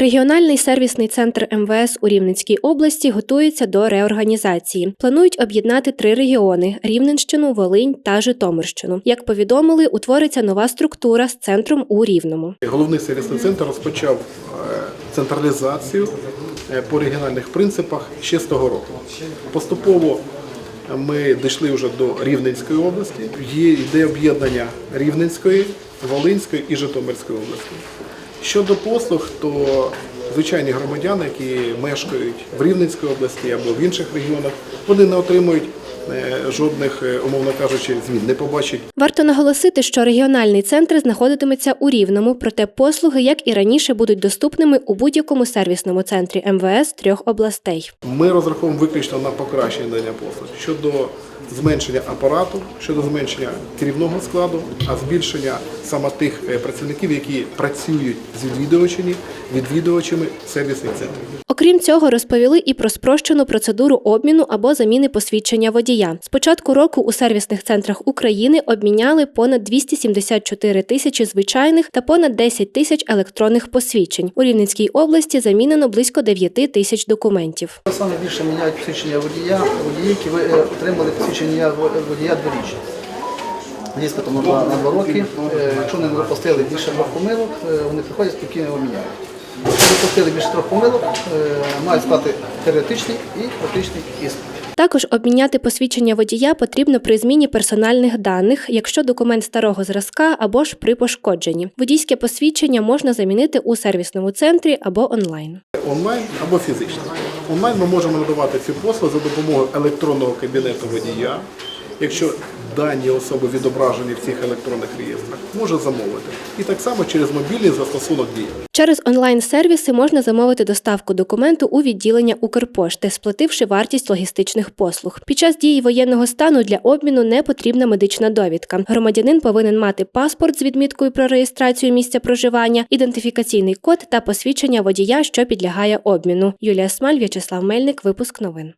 Регіональний сервісний центр МВС у Рівненській області готується до реорганізації. Планують об'єднати три регіони: Рівненщину, Волинь та Житомирщину. Як повідомили, утвориться нова структура з центром у Рівному. Головний сервісний центр розпочав е, централізацію е, по регіональних принципах ще з того року. Поступово ми дійшли вже до Рівненської області. Є йде об'єднання Рівненської, Волинської і Житомирської області. Щодо послуг, то звичайні громадяни, які мешкають в Рівненській області або в інших регіонах, вони не отримують е, жодних, е, умовно кажучи, змін, не побачать Варто наголосити, що регіональний центр знаходитиметься у Рівному, проте послуги, як і раніше, будуть доступними у будь-якому сервісному центрі МВС трьох областей. Ми розраховуємо виключно на покращення послуг щодо зменшення апарату, щодо зменшення керівного складу, а збільшення саме тих е, працівників, які працюють з відвідувачами, відвідувачами сервісних центрів. Окрім цього, розповіли і про спрощену процедуру обміну або заміни посвідчення водія. З початку року у сервісних центрах України обміняли понад 274 тисячі звичайних та понад 10 тисяч електронних посвідчень. У Рівненській області замінено близько 9 тисяч документів. Саме більше міняють посвідчення водія, водії, які ви- е, отримали посвідчення во- водія дворічне. Дійсно, тому на, на два роки. Е, Якщо не допустили більше двох помилок, е, вони приходять спокійно його міняють. Якщо допустили більше трьох помилок, е, мають склати теоретичний і практичний іспит. Також обміняти посвідчення водія потрібно при зміні персональних даних, якщо документ старого зразка або ж при пошкодженні. Водійське посвідчення можна замінити у сервісному центрі або онлайн. Онлайн або фізично. Онлайн ми можемо надавати ці послуги за допомогою електронного кабінету водія. Якщо дані особи відображені в цих електронних реєстрах, може замовити. І так само через мобільний застосунок дія. Через онлайн-сервіси можна замовити доставку документу у відділення Укрпошти, сплативши вартість логістичних послуг. Під час дії воєнного стану для обміну не потрібна медична довідка. Громадянин повинен мати паспорт з відміткою про реєстрацію місця проживання, ідентифікаційний код та посвідчення водія, що підлягає обміну. Юлія Смаль, В'ячеслав Мельник, випуск новин.